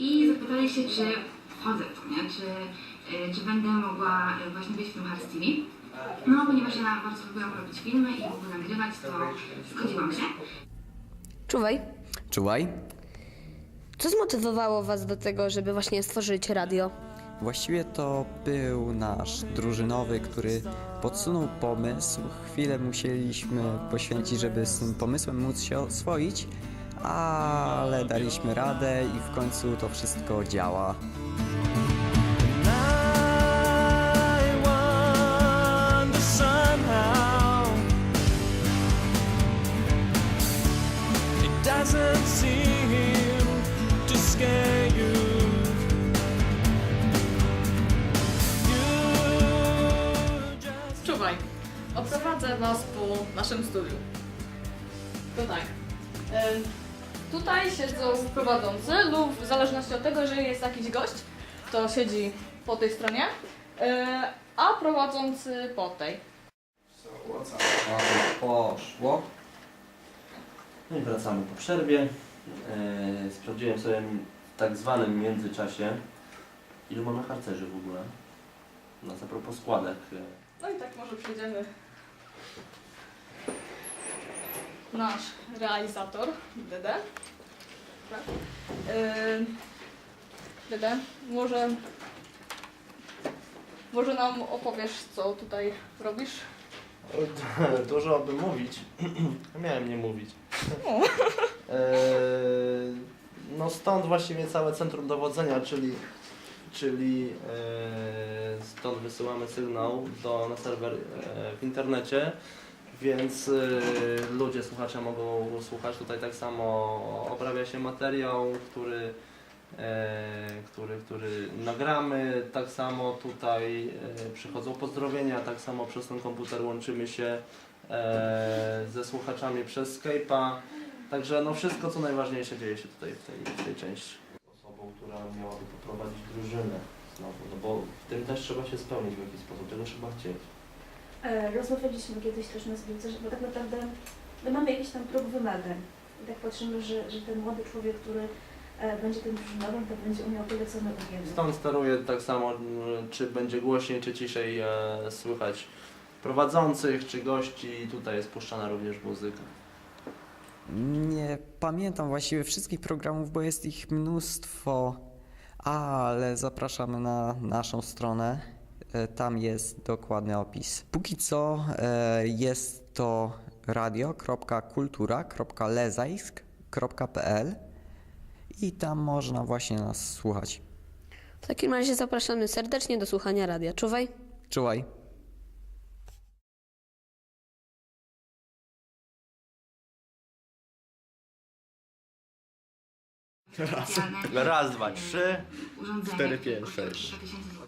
i zapytali się, czy wchodzę w to, nie? Czy, y, czy będę mogła y, właśnie być w tym Hard TV. No, ponieważ ja bardzo lubiłam robić filmy i w ogóle nagrywać, to zgodziłam się. Czuwaj. Czuwaj. Co zmotywowało Was do tego, żeby właśnie stworzyć radio? Właściwie to był nasz drużynowy, który podsunął pomysł. Chwilę musieliśmy poświęcić, żeby z tym pomysłem móc się oswoić, ale daliśmy radę i w końcu to wszystko działa. Doesn't seem to scare you. You just Czuwaj, oprowadzę Was po naszym studiu. To tak. e, Tutaj siedzą prowadzący lub w zależności od tego, jeżeli jest jakiś gość, to siedzi po tej stronie, e, a prowadzący po tej. Poszło. No i wracamy po przerwie. E, sprawdziłem sobie w tak zwanym międzyczasie, ilu mamy harcerzy w ogóle. No a propos składek. e, No i tak może przejdziemy. Nasz realizator, Dede. Tak. Yy, Dede, może, może nam opowiesz, co tutaj robisz? Dużo by mówić. Miałem nie mówić. Eee, no stąd właściwie całe centrum dowodzenia, czyli, czyli eee, stąd wysyłamy sygnał do, na serwer eee, w internecie, więc eee, ludzie, słuchacze mogą słuchać. Tutaj tak samo oprawia się materiał, który e, który, który nagramy. Tak samo tutaj e, przychodzą pozdrowienia, tak samo przez ten komputer łączymy się e, ze słuchaczami przez Skype'a. Także no wszystko co najważniejsze dzieje się tutaj w tej, w tej części. Osobą, która miałaby poprowadzić drużynę znowu, no bo w tym też trzeba się spełnić w jakiś sposób, tego trzeba chcieć. E, Rozmawialiśmy kiedyś też na zbiórce, że bo tak naprawdę my mamy jakiś tam próg wymagań. I tak patrzymy, że, że ten młody człowiek, który e, będzie tym drużynowym, to będzie umiał polecone umiejętności. Stąd steruję tak samo, czy będzie głośniej, czy ciszej e, słychać prowadzących, czy gości. Tutaj jest puszczana również muzyka. Nie pamiętam właściwie wszystkich programów, bo jest ich mnóstwo, ale zapraszamy na naszą stronę. E, Tam jest dokładny opis. Póki co e, jest to radio.kultura.lezaisk.pl i tam można właśnie nas słuchać. W takim razie zapraszamy serdecznie do słuchania radia. Czuwaj. Czuwaj. Specjalne Raz, dwa, trzy. cztery, pięć, sześć. 3000 zł.